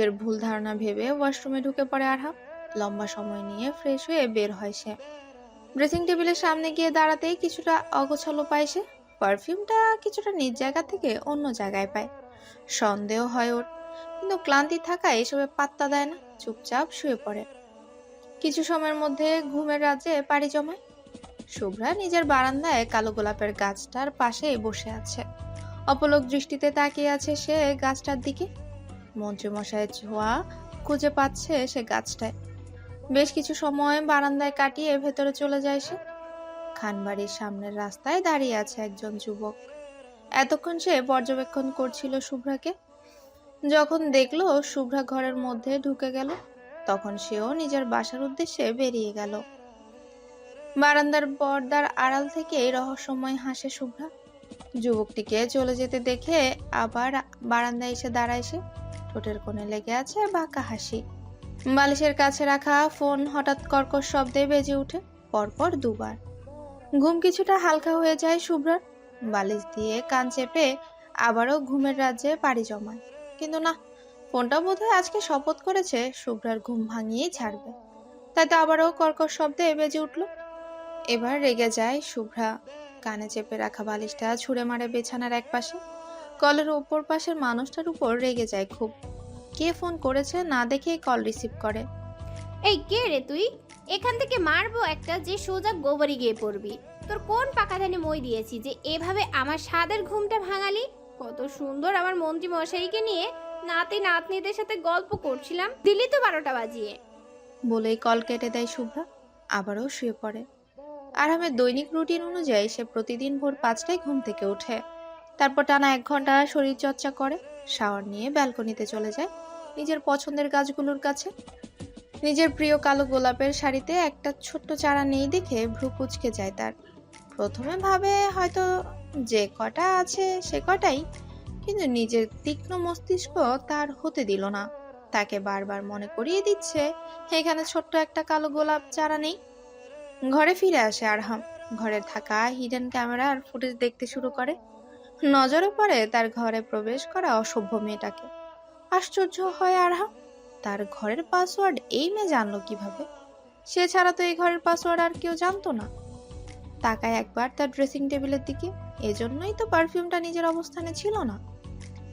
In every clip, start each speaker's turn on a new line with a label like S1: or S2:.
S1: নিজের ভুল ধারণা ভেবে ওয়াশরুমে ঢুকে পড়ে আরহাম লম্বা সময় নিয়ে ফ্রেশ হয়ে বের হয় সে। ড্রেসিং টেবিলের সামনে গিয়ে দাঁড়াতেই কিছুটা অগোছালো পায় সে। পারফিউমটা কিছুটা নিজ জায়গা থেকে অন্য জায়গায় পায়। সন্দেহ হয় ওর, কিন্তু ক্লান্তি থাকায় এসবে পাত্তা দেয় না, চুপচাপ শুয়ে পড়ে। কিছু সময়ের মধ্যে ঘুমের রাজ্যে পাড়ি জমায়। শুভ্রা নিজের বারান্দায় কালো গোলাপের গাছটার পাশেই বসে আছে। অপলক দৃষ্টিতে তাকিয়ে আছে সে গাছটার দিকে। মন্ত্রীমশাইয়ের ছোঁয়া খুঁজে পাচ্ছে সে গাছটায়। বেশ কিছু সময় বারান্দায় কাটিয়ে ভেতরে চলে যায় সে। খানবাড়ির সামনের রাস্তায় দাঁড়িয়ে আছে একজন যুবক। এতক্ষণ সে পর্যবেক্ষণ করছিল শুভ্রাকে। যখন দেখল শুভ্রা ঘরের মধ্যে ঢুকে গেল, তখন সেও নিজের বাসার উদ্দেশ্যে বেরিয়ে গেল। বারান্দার পর্দার আড়াল থেকে রহস্যময় হাসে শুভ্রা। যুবকটিকে চলে যেতে দেখে আবার বারান্দায় এসে দাঁড়ায় সে। ঠোঁটের কোণে লেগে আছে বাঁকা হাসি। বালিশের কাছে রাখা ফোন হঠাৎ কর্কশ শব্দে বেজে ওঠে, পরপর দুবার। ঘুম কিছুটা হালকা হয়ে যায় শুভ্রার বালিশ দিয়ে কান চেপে আবারও ঘুমের রাজ্যে পাড়ি জমায়। কিন্তু না, ফোনটা বোধহয় আজকে শপথ করেছে শুভ্রার ঘুম ভাঙিয়েই ছাড়বে। তাই তো আবারও কর্কশ শব্দে বেজে উঠল। এবার রেগে যায় শুভ্রা কানে চেপে রাখা বালিশটা ছুঁড়ে মারে বিছানার এক পাশে কলের ওপর পাশের মানুষটার উপর রেগে যায় খুব। কে ফোন করেছে না দেখেই কল রিসিভ করে।
S2: এই কে রে তুই? এখান থেকে মারবো একটা যে সোজা গোবরে গিয়ে পড়বি। তোর কোন পাকাধানে মই দিয়েছি যে এভাবে আমার স্বাদের ঘুমটা ভাঙালি? কত সুন্দর আমার মন্ত্রী মশাইকে নিয়ে নাতি নাতনিদের সাথে গল্প করছিলাম। দিলি তো বারোটা বাজিয়ে।
S1: বলেই কল কেটে দেয় শুভ্রা আবারও শুয়ে পড়ে। আরামের দৈনিক রুটিন অনুযায়ী সে প্রতিদিন ভোর পাঁচটায় ঘুম থেকে ওঠে। তারপর টানা এক ঘণ্টা শরীর চর্চা করে, শাওয়ার নিয়ে ব্যালকনিতে চলে যায় নিজের পছন্দের গাছগুলোর কাছে। নিজের প্রিয় কালো গোলাপের শাড়িতে একটা ছোট্ট চারা নেই দেখে ভ্রু কুচকে যায় তার। প্রথমে ভাবে হয়তো যে কটা আছে সে কটাই, কিন্তু নিজের তীক্ষ্ণ মস্তিষ্ক তার হতে দিল না। তাকে বারবার মনে করিয়ে দিচ্ছে, এখানে ছোট্ট একটা কালো গোলাপ চারা নেই। ঘরে ফিরে আসে আরহাম। ঘরে থাকা হিডেন ক্যামেরার ফুটেজ দেখতে শুরু করে। নজরে পড়ে তার ঘরে প্রবেশ করা অসভ্য মেয়েটাকে। আশ্চর্য হয় আরহাম তার ঘরের পাসওয়ার্ড এই মেয়ে জানলো কীভাবে? সে ছাড়া তো এই ঘরের পাসওয়ার্ড আর কেউ জানতো না। তাকায় একবার তার ড্রেসিং টেবিলের দিকে, এজন্যই তো পারফিউমটা নিজের অবস্থানে ছিল না।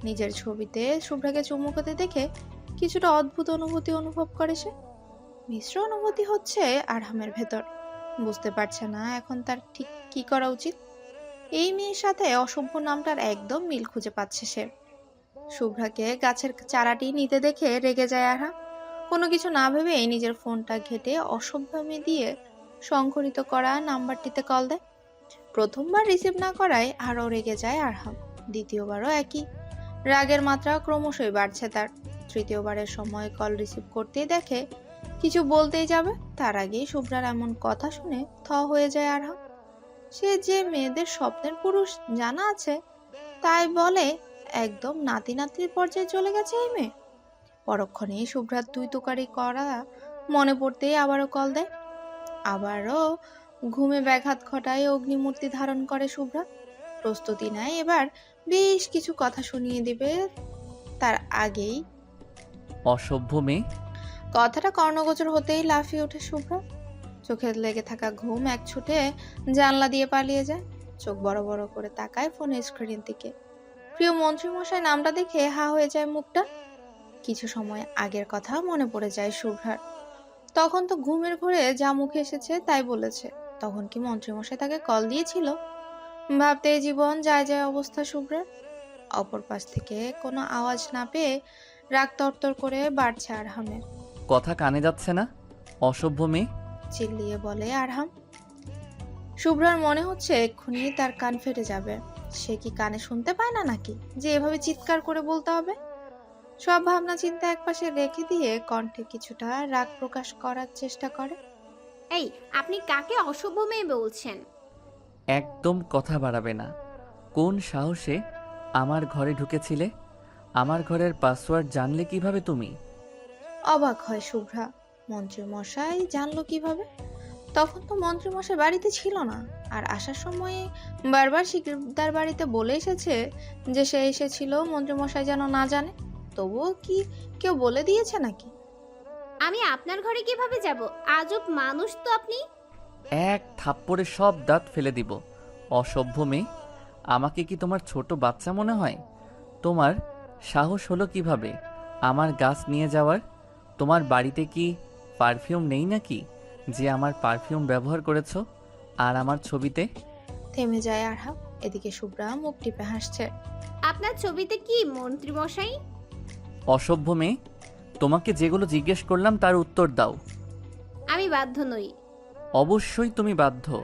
S1: নিজের ছবিতে শুভ্রাকে চুমুকতে দেখে কিছুটা অদ্ভুত অনুভূতি অনুভব করে সে। মিশ্র অনুভূতি হচ্ছে আরহামের ভেতর। বুঝতে পারছে না এখন তার ঠিক কি করা উচিত। এই মেয়ের সাথে অসভ্য নামটার একদম মিল খুঁজে পাচ্ছে সে। শুভ্রাকে গাছের চারাটি নিতে দেখে রেগে যায় আরহাম কোনো কিছু না ভেবেই নিজের ফোনটা ঘেটে অসভ্য মেয়ে দিয়ে সংকরিত করা নাম্বারটিতে কল দেয়। প্রথমবার রিসিভ না করায় আরও রেগে যায় আরহাম দ্বিতীয়বারও একই। রাগের মাত্রা ক্রমশই বাড়ছে তার। তৃতীয়বারের সময় কল রিসিভ করতেই দেখে, কিছু বলতেই যাবে। তার আগেই শুভ্রার এমন কথা শুনে থ হয়ে যায় আরহাম সে যে মেয়েদের স্বপ্নের পুরুষ জানা আছে তাই বলে একদম নাতি নাতনির পর্যায়ে চলে গেছে এই মেয়ে। পরক্ষণেই শুভ্রার তুই তোকারি করা মনে পড়তেই আবারও কল দেয়। আবারও ঘুমে ব্যাঘাত ঘটায় অগ্নিমূর্তি ধারণ করে শুভ্রা। প্রস্তুতি নেয় এবার বেশ কিছু কথা শুনিয়ে দিবে তার আগেই।
S3: অসভ্য মেয়ে।
S1: কথাটা কর্ণগোচর হতেই লাফিয়ে ওঠে শুভ্রা। চোখে লেগে থাকা ঘুম এক ছুটে জানলা দিয়ে পালিয়ে যায়। চোখ বড় বড় করে তাকায় ফোনের স্ক্রিনের দিকে প্রিয় মন্ত্রীমশাই, নামটা দেখে হা হয়ে যায় মুখটা। কিছু সময় আগের কথা মনে পড়ে যায় শুভ্রার তখন তো ঘুমের ঘরে যা মুখে এসেছে তাই বলেছে। তখন কি মন্ত্রীমশাই তাকে কল দিয়েছিল? ভাবতে জীবন যায় যায় অবস্থা শুভ্রার অপর পাশ থেকে কোনো আওয়াজ না পেয়ে রাগ তরতর করে বাড়ছে আরহামের।
S3: কথা কানে যাচ্ছে না? অসভ্য মেয়ে।
S1: চিল্লিয়ে বলে আরহাম শুভ্রার মনে হচ্ছে এক্ষুনি তার কান ফেটে যাবে। সে কি কানে শুনতে পায় না নাকি যে এভাবে চিৎকার করে বলতে হবে? সব ভাবনা চিন্তা একপাশে রেখে দিয়ে কণ্ঠে কিছুটা রাগ প্রকাশ করার চেষ্টা করে।
S2: এই আপনি কাকে অশুভ মেয়ে বলছেন?
S3: একদম কথা বাড়াবে না। কোন সাহসে আমার ঘরে ঢুকেছিলে? আমার ঘরের পাসওয়ার্ড জানলে কীভাবে তুমি?
S1: অবাক হয় শুভ্রা। মন্ত্রী মশাই জানলো কীভাবে? তখন তো মন্ত্রী মশাই বাড়িতে ছিল না। আর আসার সময় বারবার শিকদার বাড়িতে বলে এসেছে যে সে এসেছিল মন্ত্রী মশাই যেন না জানে। তবুও কি কেউ বলে দিয়েছে নাকি?
S2: আমি আপনার ঘরে কীভাবে যাব? আজব মানুষ তো আপনি।
S3: এক থাপ্পড়ে সব দাঁত ফেলে দিব। অসভ্য মেয়ে আমাকে কি তোমার ছোট বাচ্চা মনে হয়? তোমার সাহস হলো কীভাবে? আমার গাছ নিয়ে যাওয়ার? তোমার বাড়িতে কি পারফিউম নেই নাকি? যে আমার পারফিউম ব্যবহার করেছ আর আমার ছবিতে?
S1: থেমে যায় আরহাম। এদিকে শুভ্রা মুখ টিপে হাসছে।
S2: আপনার ছবিতে কি মন্ত্রী মশাই
S3: অসভ্য মেয়ে। তোমাকে যেগুলো জিজ্ঞেস করলাম তার উত্তর দাও।
S2: আমি বাধ্য নই।
S3: অবশ্যই তুমি বাধ্য।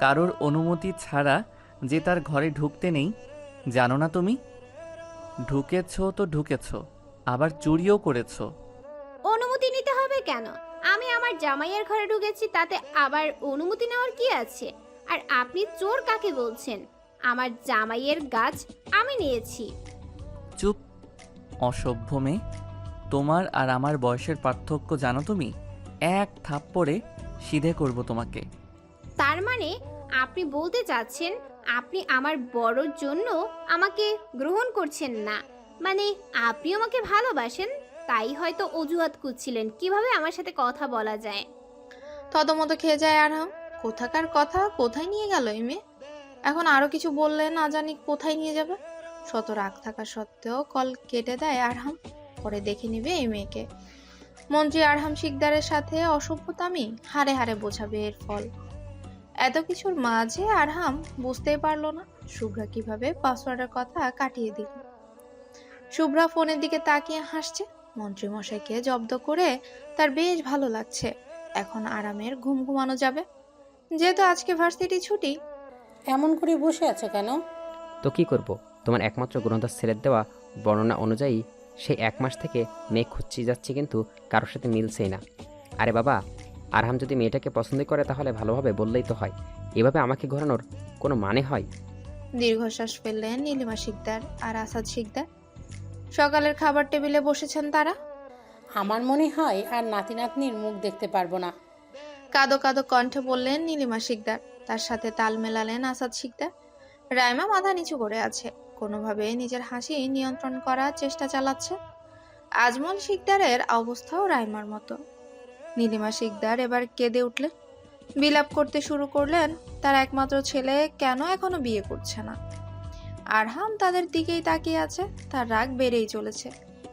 S3: কারোর অনুমতি ছাড়া যে তার ঘরে ঢুকতে নেই জানো না তুমি? ঢুকেছো তো ঢুকেছো আবার চুরিও করেছ।
S2: অনুমতি নিতে হবে কেন? আমার জামাইয়ের ঘরে ঢুকেছি তাতে আবার অনুমতি নেওয়ার কি আছে? আর আপনি চোর কাকে বলছেন? আমার জামাইয়ের গাছ আমি নিয়েছি।
S3: চুপ অসভ্য মেয়ে। তোমার আর আমার বয়সের পার্থক্য জানো তুমি? এক থাপ্পড়ে সিধে করব তোমাকে।
S2: তার মানে আপনি বলতে চাচ্ছেন আপনি আমার বড়র জন্য আমাকে গ্রহণ করছেন না? মানে আপনি আমাকে ভালোবাসেন? তাই হয়তো অজুহাত খুঁজছিলেন। কীভাবে আমার সাথে কথা বলা যায়?
S1: থতমত খেয়ে যায় আরহাম। কোথাকার কথা, কোথায় নিয়ে গেল এই মেয়ে? এখন আরও কিছু বললে না জানি কোথায় নিয়ে যাবে? শত রাগ থাকা সত্ত্বেও কল কেটে দেয় আরহাম। পরে দেখে নিবে এই মেয়েকে। মন্ত্রী আরহাম শিকদারের সাথে অসভ্যতামি হারে হারে বোঝাবে এর ফল। এত কিছুর মাঝে আরহাম বুঝতেই পারল না শুভ্রা কীভাবে পাসওয়ার্ডের কথা কাটিয়ে দিল। শুভ্রা ফোনের দিকে তাকিয়ে হাসছে। মন্ত্রী মশাইকে জব্দ করে তার বেশ ভালো লাগছে। এখন আরামের ঘুম ঘুমানো যাবে। যেহেতু আজকে ভার্সিটি ছুটি
S4: এমন করে বসে আছে কেন?
S5: তো কি করব? তোমার একমাত্র গ্রন্থার ছেলের দেওয়া বর্ণনা অনুযায়ী সেই এক মাস থেকে মেয়ে খুঁজছি যাচ্ছি কিন্তু কারোর সাথে মিলছেই না। আরে বাবা আরহাম যদি মেয়েটাকে পছন্দ করে তাহলে ভালোভাবে বললেই তো হয়। এভাবে আমাকে ঘোরানোর কোনো মানে হয়?
S1: দীর্ঘশ্বাস ফেললেন নীলিমা শিকদার আর আসাদ শিকদার। সকালের খাবার টেবিলে বসেছেন তারা?
S4: আমার মনে হয় আর নাতি নাতনির মুখ দেখতে পারব না।
S1: কাদো কাদো কণ্ঠে বললেন নীলিমা শিকদার। তার সাথে তাল মেলালেন আসাদ শিকদার। রাইমা মাথা নিচু করে আছে। কোনোভাবে নিজের হাসি নিয়ন্ত্রণ করার চেষ্টা চালাচ্ছে। আজমল শিকদারের অবস্থাও রাইমার মতো। নীলিমা শিকদার এবার কেঁদে উঠলেন। বিলাপ করতে শুরু করলেন তার একমাত্র ছেলে কেন এখনও বিয়ে করছে না? আরহাম তাদের দিকেই তাকিয়ে আছে। তার রাগ বেড়েই চলেছে।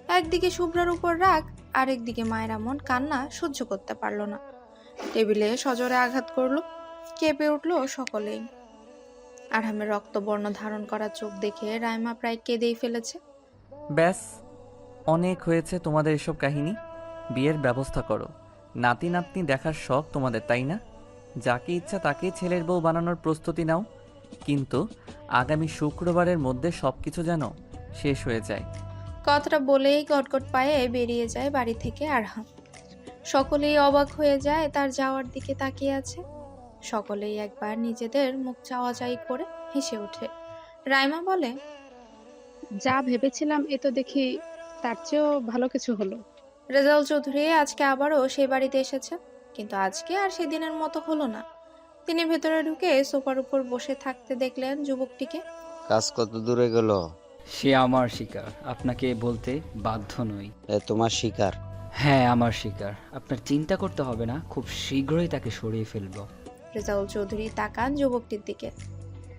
S1: একদিকে শুভ্রার উপর রাগ, আরেকদিকে মায়ের এমন কান্না সহ্য করতে পারল না। টেবিলে সজোরে আঘাত করল, কেঁপে উঠল সকলেই। আরহামের রক্তবর্ণ ধারণ করা চোখ দেখে রাইমা প্রায় কেঁদেই ফেলেছে।
S3: ব্যাস, অনেক হয়েছে তোমাদের এসব কাহিনী। বিয়ের ব্যবস্থা করো। নাতি নাতনি দেখার শখ তোমাদের, তাই না? যাকে ইচ্ছা তাকেই ছেলের বউ বানানোর প্রস্তুতি নাও। কিন্তু আগামী শুক্রবারের মধ্যে সব কিছু যেন শেষ হয়ে যায়।
S1: কথাটা বলেই গটগট পায়ে বেরিয়ে যায় বাড়ি থেকে আরহাম। সকলেই অবাক হয়ে যায় তার যাওয়ার দিকে তাকিয়ে আছে। সকলেই একবার নিজেদের মুখ চাওয়া চাওয়াচাই করে হেসে ওঠে। রাইমা বলে
S6: যা ভেবেছিলাম এ তো দেখি তার চেয়েও ভালো কিছু হলো।
S1: রেজাউল চৌধুরী আজকে আবারও সেই বাড়িতে এসেছে কিন্তু আজকে আর সেদিনের মতো হলো না। তিনি ভেতরে ঢুকে সোফার উপর বসে থাকতে দেখলেন যুবকটিকে।
S7: কাজ কত দূরে গেল?
S8: সে আমার শিকার। আপনাকে বলতে বাধ্য নই।
S7: এ তোমার শিকার?
S8: হ্যাঁ আমার শিকার। আপনার চিন্তা করতে হবে না খুব শীঘ্রই তাকে সরিয়ে ফেলব।
S1: রেজাউল চৌধুরী তাকান যুবকটির দিকে।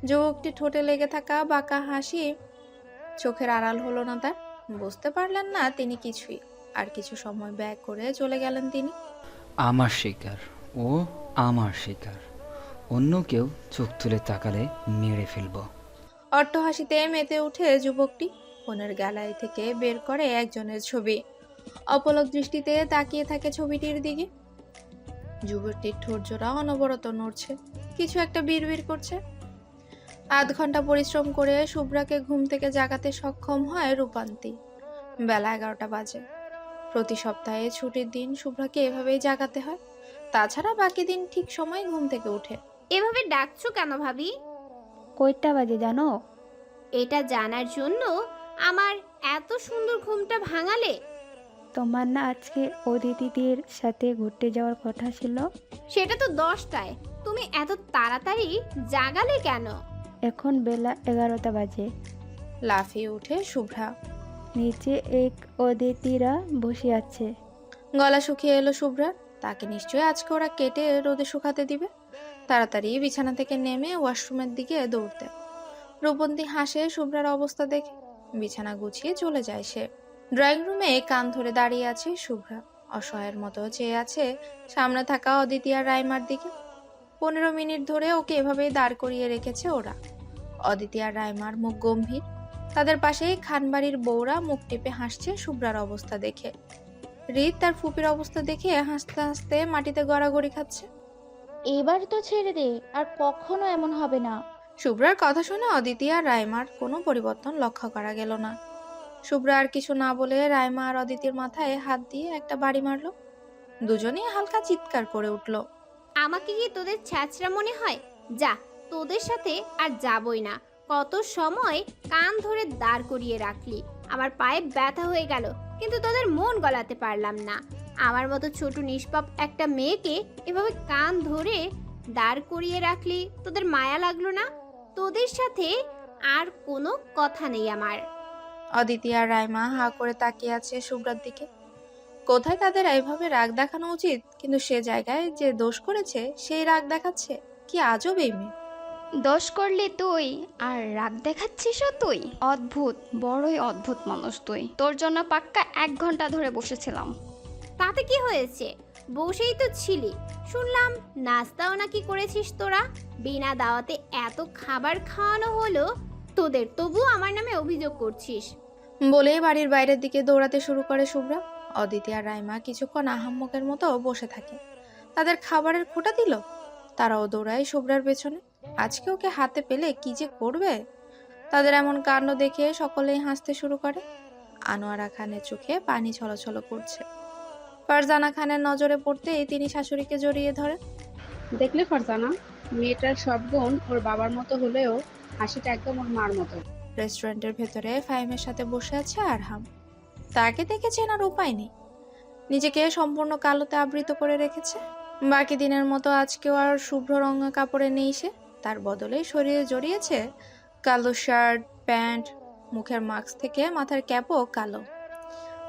S1: যুবকটি ঠোঁটে লেগে থাকা বাঁকা হাসি চোখের আড়াল হলো না তার। বুঝতে পারলেন না তিনি কিছুই। আর কিছু সময় ব্যয় করে চলে গেলেন তিনি।
S8: আমার শিকার। ও আমার শিকার। অন্য কেউ চোখ তুলে তাকালে মেরে ফেলব।
S1: অট্ট হাসিতে মেতে উঠে যুবকটি ফোনের গ্যালারি থেকে বের করে একজনের ছবি। অপলক দৃষ্টিতে তাকিয়ে থাকে ছবিটির দিকে। যুবকটির ঠোঁটজোড়া অনবরত নড়ছে, কিছু একটা বিড়বিড় করছে। আধ ঘণ্টা পরিশ্রম করে শুভ্রাকে ঘুম থেকে জাগাতে সক্ষম হয় রূপান্তি। বেলা এগারোটা বাজে। প্রতি সপ্তাহে ছুটির দিন শুভ্রাকে এভাবেই জাগাতে হয়। তাছাড়া বাকি দিন ঠিক সময় ঘুম থেকে উঠে।
S2: এভাবে ডাকছো কেন ভাবি?
S9: কয়টা বাজে জানো?
S2: এটা জানার জন্য আমার এত সুন্দর ঘুমটা ভাঙালে।
S9: তোমার না আজকে অদিতিদের সাথে ঘুরতে যাওয়ার কথা ছিল।
S2: সেটা তো দশটায়। তুমি এত তাড়াতাড়ি জাগালে কেন?
S9: এখন বেলা এগারোটা বাজে।
S1: লাফিয়ে উঠে শুভ্রা।
S9: নিচে এক অদিতিরা বসে আছে।
S1: গলা শুকিয়ে এলো শুভ্রার তাকে নিশ্চয়ই আজকে ওরা কেটে রোদে শুকাতে দিবে। তাড়াতাড়ি বিছানা থেকে নেমে ওয়াশরুমের দিকে দৌড় দেয়। হাসে শুভ্রার অবস্থা দেখে। বিছানা গুছিয়ে চলে যায় সে। ড্রয়িং রুমে কান ধরে দাঁড়িয়ে আছে শুভ্রা। অসহায়ের মতো চেয়ে আছে সামনে থাকা অদিতি আর রাইমার দিকে। পনেরো মিনিট ধরে ওকে এভাবেই দাঁড় করিয়ে রেখেছে ওরা। অদিতি আর রাইমার মুখ গম্ভীর। তাদের পাশেই খানবাড়ির বউরা মুখ টিপে হাসছে শুভ্রার অবস্থা দেখে। রিত তার ফুপির অবস্থা দেখে হাসতে হাসতে মাটিতে গড়াগড়ি খাচ্ছে।
S10: এবার তো ছেড়ে দে আর কখনো এমন হবে না।
S1: শুভ্রার কথা শুনে অদিতি আর রাইমার কোনো পরিবর্তন লক্ষ্য করা গেল না। শুভ্রা আর কিছু না বলে রাইমা আর অদিতির মাথায় হাত দিয়ে একটা বাড়ি মারলো। দুজনেই হালকা চিৎকার করে উঠল।
S2: আমাকে কি তোদের ছ্যাচরা মনে হয়? যা তোদের সাথে আর যাবই না। কত সময় কান ধরে দাঁড় করিয়ে রাখলি। আমার পায়ে ব্যথা হয়ে গেল কিন্তু তোদের মন গলাতে পারলাম না। আমার মতো ছোট নিষ্পাপ একটা মেয়েকে এভাবে কান ধরে দাঁড় করিয়ে রাখলি তোদের মায়া লাগল না? তোদের সাথে আর কোনো কথা নেই আমার।
S1: অদিতি আর রাইমা হা করে তাকিয়ে আছে শুভ্রার দিকে। কোথায় তাদের এইভাবে রাগ দেখানো উচিত? কিন্তু সে জায়গায় যে দোষ করেছে সেই রাগ দেখাচ্ছে। কি আজব এই মেয়ে।
S10: দোষ করলি তুই আর রাগ দেখাচ্ছিসও তুই? অদ্ভুত বড়ই অদ্ভুত মানুষ তুই। তোর জন্য পাক্কা এক ঘণ্টা ধরে বসেছিলাম।
S2: তাতে কি হয়েছে? বসেই তো ছিলি। শুনলাম, নাস্তাও নাকি করেছিস তোরা? বিনা দাওয়াতে এত খাবার খাওয়ানো হলো, তোদের তবু আমার নামে অভিযোগ করছিস।
S1: বলেই বাড়ির বাইরের দিকে দৌড়াতে শুরু করে শুভ্রা। অদিতি আর রাইমা কিছুক্ষণ আহাম্মকের মতো বসে থাকে। তাদের খাবারের খোটা দিল। তারাও দৌড়ায় শুভ্রার পেছনে। আজকে ওকে হাতে পেলে কি যে করবে? তাদের এমন কাণ্ড দেখে সকলেই হাসতে শুরু করে। আনোয়ারা খানের চোখে পানি ছলছল করছে। ফারজানা খানের নজরে পড়তেই তিনি শাশুড়িকে জড়িয়ে ধরে
S6: দেখলে ফারজানা? মেয়েটার সব গুণ ওর বাবার মতো হলেও হাসিটা একদম ওর মার মতো।
S1: রেস্টুরেন্টের ভেতরে ফাহিমের সাথে বসে আছে আরহাম। তাকে দেখে চেনার উপায় নেই। নিজেকে সম্পূর্ণ কালোতে আবৃত করে রেখেছে। বাকি দিনের মতো আজকেও আর শুভ্র রঙা কাপড়ে নেই সে। তার বদলে শরীরে জড়িয়েছে কালো শার্ট প্যান্ট মুখের মাস্ক থেকে মাথার ক্যাপও কালো।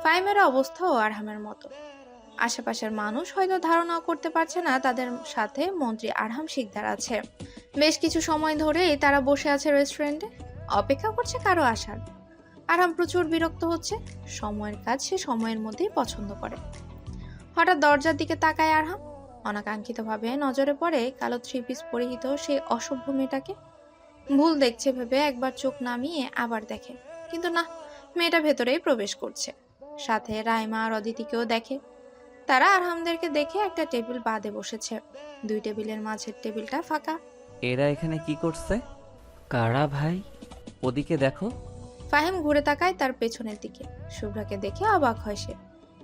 S1: ফাইমের অবস্থাও আরহামের মতো। আশেপাশের মানুষ হয়তো ধারণাও করতে পারছে না, তাদের সাথে মন্ত্রী আরহাম শিকদার আছে। বেশ কিছু সময় ধরেই তারা বসে আছে রেস্টুরেন্টে অপেক্ষা করছে কারও আসার। আরহাম প্রচুর বিরক্ত হচ্ছে। সময়ের কাজ সে সময়ের মধ্যেই পছন্দ করে। হঠাৎ দরজার দিকে তাকায় আরহাম। অনাকাঙ্ক্ষিতভাবে নজরে পড়ে কালো থ্রি পিস পরিহিত সেই অসভ্য মেয়েটাকে। ভুল দেখছে ভেবে একবার চোখ নামিয়ে আবার দেখে। কিন্তু না, মেয়েটা ভেতরেই প্রবেশ করছে। সাথে রাইমা আর অদিতিকেও দেখে। তারা আরহামদেরকে দেখে একটা টেবিল বাদে বসেছে। দুই টেবিলের মাঝের টেবিলটা ফাঁকা।
S3: এরা এখানে কি করছে?
S8: কারা ভাই?
S3: ওদিকে দেখো।
S1: ফাহিম ঘুরে তাকায় তার পেছনের দিকে। শুভ্রাকে দেখে অবাক হয় সে।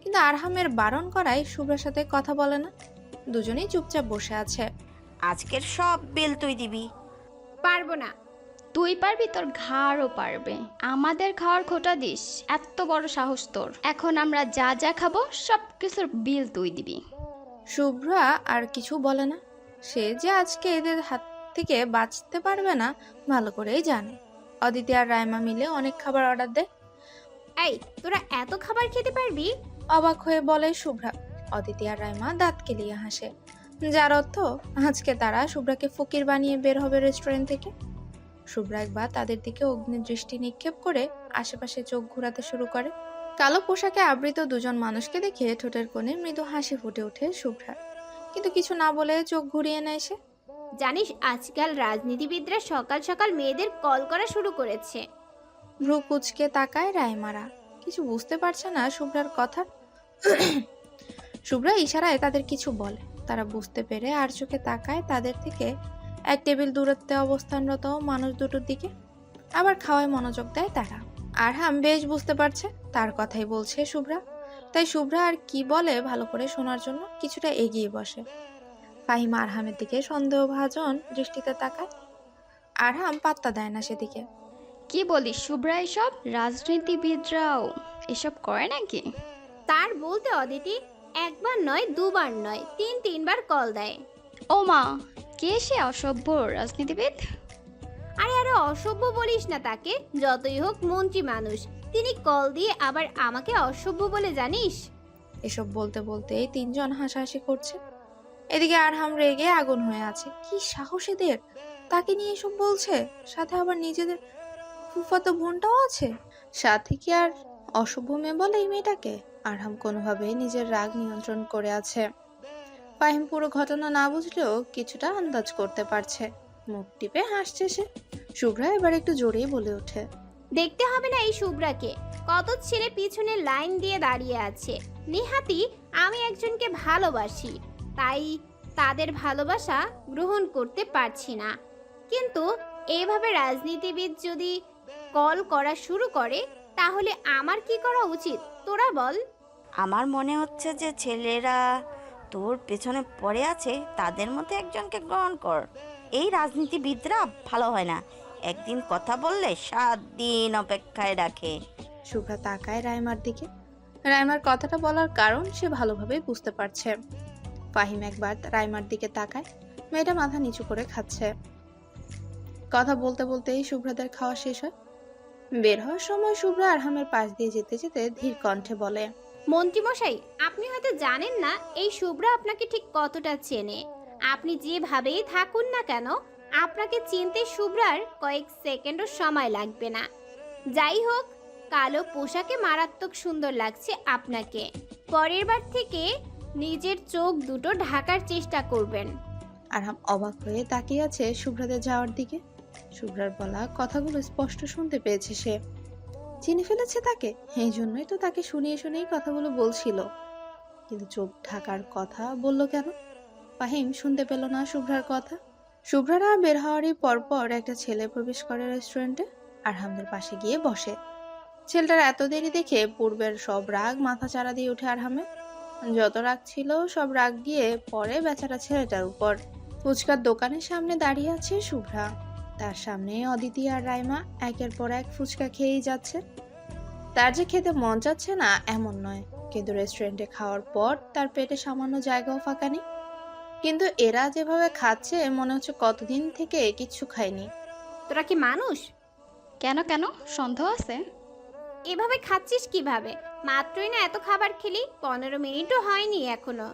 S1: কিন্তু আরহামের বারণ করায় শুভ্রার সাথে কথা বলে না। দুজনেই চুপচাপ বসে আছে।
S11: আজকের সব বিল তুই দিবি।
S2: পারব না।
S10: তুই পারবি তোর ঘাড়ও পারবে। আমাদের খাওয়ার খোটা দিস এত বড় সাহস তোর। এখন আমরা যা যা খাব সব কিছুর বিল তুই দিবি।
S1: শুভ্রা আর কিছু বলে না। সে যে আজকে এদের হাত থেকে বাঁচতে পারবে না ভালো করেই জানে। অদিতি আর রাইমা মিলে অনেক খাবার অর্ডার দেয়।
S2: এই তোরা এত খাবার খেতে পারবি?
S1: অবাক হয়ে বলে শুভ্রা। অদিতি আর রাইমা দাঁত কেলিয়ে হাসে। যার অর্থ আজকে তারা শুভ্রাকে ফকির বানিয়ে বের হবে রেস্টুরেন্ট থেকে। শুভ্রা একবার তাদের দিকে অগ্নি দৃষ্টি নিক্ষেপ করে আশেপাশে চোখ ঘোরাতে শুরু করে। কালো পোশাকে আবৃত দুজন মানুষকে দেখে ঠোঁটের কোণে মৃদু হাসি ফুটে ওঠে শুভ্রা কিন্তু কিছু না বলে চোখ ঘুরিয়ে নেয় সে।
S2: জানিস আজকাল রাজনীতিবিদরা সকাল সকাল মেয়েদের কল করা শুরু করেছে।
S1: ভ্রু কুচকে তাকায় রায়মারা। কিছু বুঝতে পারছে না শুভ্রার কথা। শুভ্রা ইশারায় তাদের কিছু বলে। তারা বুঝতে পেরে আর চোখে তাকায় তাদের থেকে এক টেবিল দূরত্বে অবস্থানরত মানুষ দুটোর দিকে। আবার খাওয়ায় মনোযোগ দেয় তারা। আরহাম বেশ বুঝতে পারছে তার কথাই বলছে শুভ্রা। তাই শুভ্রা আর কি বলে ভালো করে শোনার জন্য কিছুটা এগিয়ে বসে। ফাহিমা আরহামের দিকে সন্দেহভাজন দৃষ্টিতে তাকায়। আরহাম পাত্তা দেয় না সেদিকে।
S10: কি বলিস শুভ্রা এসব? রাজনীতিবিদরাও এসব করে নাকি?
S2: তার বলতে অদিতি একবার নয় দুবার নয় তিন তিনবার কল দেয়।
S10: ও মা কে সে অসভ্য রাজনীতিবিদ?
S2: আরে আরে অসভ্য বলিস না তাকে। যতই হোক মন্ত্রী মানুষ। তিনি কল দিয়ে আবার আমাকে অসভ্য বলে জানিস?
S1: এসব বলতে বলতে এই তিনজন হাসাহাসি করছে। এদিকে আরহাম রেগে আগুন হয়ে আছে। কি সাহস এদের? তাকে নিয়ে এসব বলছে? সাথে আবার নিজেদের ফুফাতো বোনটাও আছে? সাথে কি আর অসভ্য মেয়ে বলে এই মেয়েটাকে? আরহাম কোনোভাবেই নিজের রাগ নিয়ন্ত্রণ করে আছে। ফাহিম পুরো ঘটনা না বুঝলেও কিছুটা আন্দাজ করতে পারছে। মুখ টিপে হাসছে সে। শুভ্রা এবার একটু জোরেই বলে ওঠে।
S2: দেখতে হবে না এই শুভ্রাকে। কত ছেলে পিছনে লাইন দিয়ে দাঁড়িয়ে আছে। নিহাতি আমি একজনকে ভালোবাসি। তাই তাদের ভালোবাসা গ্রহণ করতে পারছি না। কিন্তু এইভাবে রাজনীতিবিদ যদি কল করা শুরু করে তাহলে আমার কি করা উচিত? তোরা বল।
S11: আমার মনে হচ্ছে যে ছেলেরা তোর পেছনে পড়ে আছে, তাদের মধ্যে একজনকে গ্রহণ কর। এই রাজনীতিবিদরা ভালো হয় না। একদিন কথা বললে সাত দিন অপেক্ষায় রাখে।
S1: শুভ্রা তাকায় রাইমার দিকে। রাইমার কথাটা বলার কারণ সে ভালোভাবেই বুঝতে পারছে। ফাহিম একবার রাইমার দিকে তাকায়। মেয়েটা মাথা নিচু করে খাচ্ছে। কথা বলতে বলতেই শুভ্রাদের খাওয়া শেষ হয়। বের হওয়ার সময় শুভ্রা আরহামের পাশ দিয়ে যেতে যেতে ধীর কণ্ঠে বলে
S2: মন্ত্রীমশাই, আপনি হয়তো জানেন না এই শুভ্রা আপনাকে ঠিক কতটা চেনে। আপনি যেভাবেই থাকুন না কেন, আপনাকে চিনতে শুভ্রার কয়েক সেকেন্ডও সময় লাগবে না। যাই হোক, কালো পোশাকে মারাত্মক সুন্দর লাগছে আপনাকে। পরের বার থেকে নিজের চোখ দুটো ঢাকার চেষ্টা করবেন।
S1: আরহাম অবাক হয়ে তাকিয়ে আছে শুভ্রাদের যাওয়ার দিকে। শুভ্রার বলা কথাগুলো স্পষ্ট শুনতে পেয়েছে সে। চিনে ফেলেছে তাকে। এই জন্যই তো তাকে শুনিয়ে শুনিয়েই কথাগুলো বলছিল। কিন্তু চোখ ঢাকার কথা বলল কেন? ফাহিম শুনতে পেল না শুভ্রার কথা। শুভ্রারা বের হওয়ারই পরপর একটা ছেলে প্রবেশ করে রেস্টুরেন্টে আর হামদের পাশে গিয়ে বসে। ছেলেটার এত দেরি দেখে পূর্বের সব রাগ মাথা চারা দিয়ে ওঠে আরহামে। যত রাগ ছিল, সব রাগ গিয়ে পরে বেচারা ছেলেটার উপর। ফুচকার দোকানের সামনে দাঁড়িয়ে আছে শুভ্রা। তার সামনে অদিতি আর রাইমা একের পর এক ফুচকা খেয়েই যাচ্ছে। তার যে খেতে মন যাচ্ছে না এমন নয়। কিন্তু রেস্টুরেন্টে খাওয়ার পর তার পেটে সামান্য জায়গাও ফাঁকা নেই। কিন্তু এরা যেভাবে খাচ্ছে মনে হচ্ছে কতদিন থেকে কিচ্ছু খায়নি।
S2: তোরা কি মানুষ?
S10: কেন কেন? সন্দেহ আছে।
S2: এভাবে খাচ্ছিস কীভাবে? মাত্রই না এত খাবার খেলি পনেরো মিনিটও হয়নি এখনও।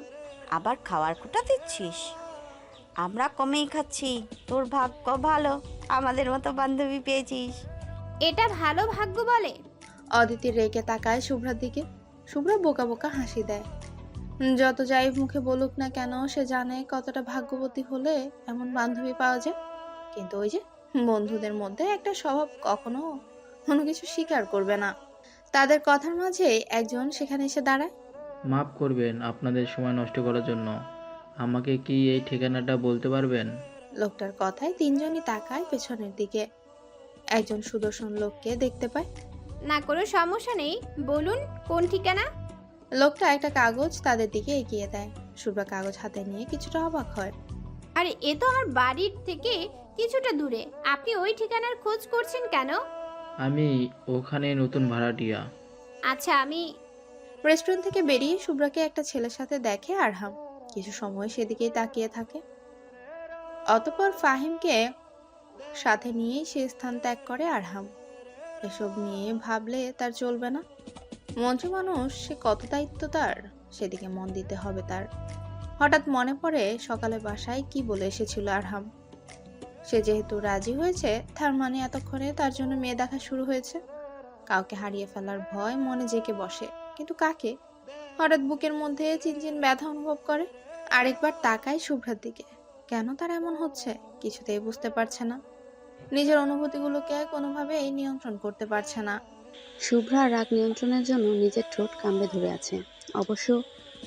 S11: আবার খাওয়ার খোটা দিচ্ছিস? আমরা কমেই খাচ্ছি তোর ভাগ্য ভালো। আমাদের মতো বান্ধবী পেয়েছিস।
S2: এটা ভালো ভাগ্য বলে।
S1: অদিতি রেগে তাকায় শুভ্রার দিকে। শুভ্রা বোকা বোকা হাসি দেয়। যত যাই মুখে বলুক না কেন সে জানে কতটা ভাগ্যবতী হলে এমন বান্ধবী পাওয়া যায়। কিন্তু ওই যে বন্ধুদের মধ্যে একটা স্বভাব কখনো কোনো কিছু স্বীকার করবে না। তাদের কথার মাঝে একজন সেখানে এসে দাঁড়ায়।
S12: মাফ করবেন আপনাদের সময় নষ্ট করার জন্য। আমাকে কি এই ঠিকানাটা বলতে পারবেন?
S1: লোকটার কথায় তিনজনই তাকায় পেছনের দিকে। একজন সুদর্শন লোককে দেখতে পায়।
S2: না কোনো সমস্যা নেই বলুন কোন ঠিকানা?
S1: লোকটা একটা কাগজ তাদের দিকে এগিয়ে দেয়। শুভ্রা কাগজ হাতে নিয়ে কিছুটা অবাক হয়।
S2: আরে এ তো আমার বাড়ির থেকে কিছুটা দূরে। আপনি ওই ঠিকানার খোঁজ করছেন কেন?
S12: আমি ওখানে নতুন ভাড়াটিয়া
S2: আচ্ছা আমি
S1: রেস্টুরেন্ট থেকে বেরিয়ে শুভ্রাকে একটা ছেলের সাথে দেখে আরহাম। কিছু সময় সেদিকেই তাকিয়ে থাকে। অতপর ফাহিমকে সাথে নিয়েই সে স্থান ত্যাগ করে আরহাম। এসব নিয়ে ভাবলে তার চলবে না। মঞ্চ মানুষ, সে কত দায়িত্ব তার, সেদিকে মন দিতে হবে তার। হঠাৎ মনে পড়ে সকালে বাসায় কি বলে এসেছিল আরহাম। সে যেহেতু রাজি হয়েছে, তার মানে এতক্ষণে তার জন্য মেয়ে দেখা শুরু হয়েছে। কাউকে হারিয়ে ফেলার ভয় মনে জেকে বসে, কিন্তু কাকে? হঠাৎ বুকের মধ্যে চিনচিন ব্যথা অনুভব করে। আরেকবার তাকায় শুভ্রার দিকে। কেন তার এমন হচ্ছে? কিছুতেই বুঝতে পারছে না। নিজের অনুভূতিগুলোকে কোনোভাবেই নিয়ন্ত্রণ করতে পারছে না।
S6: শুভ্রা রাগ নিয়ন্ত্রণের জন্য নিজের ঠোঁট কামড়ে ধরে আছে। অবশ্য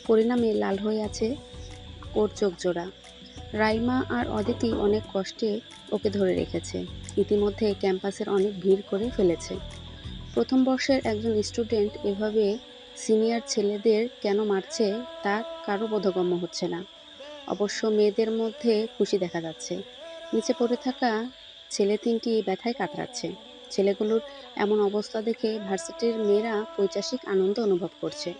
S6: পরিণামে লাল হয়ে আছে ওর চোখ জোড়া। রাইমা আর অদিতি অনেক কষ্টে ওকে ধরে রেখেছে। ইতিমধ্যে ক্যাম্পাসের অনেক ভিড় করে ফেলেছে। প্রথম বর্ষের একজন স্টুডেন্ট এভাবে সিনিয়র ছেলেদের কেন মারছে তা কারও বোধগম্য হচ্ছে না। অবশ্য মেয়েদের মধ্যে খুশি দেখা যাচ্ছে। নিচে পড়ে থাকা ছেলে তিনটি ব্যথায় কাতরাচ্ছে। ছেলেগুলোর এমন অবস্থা দেখে ভার্সিটির মেয়েরা পৈচাসিক আনন্দ অনুভব করছে।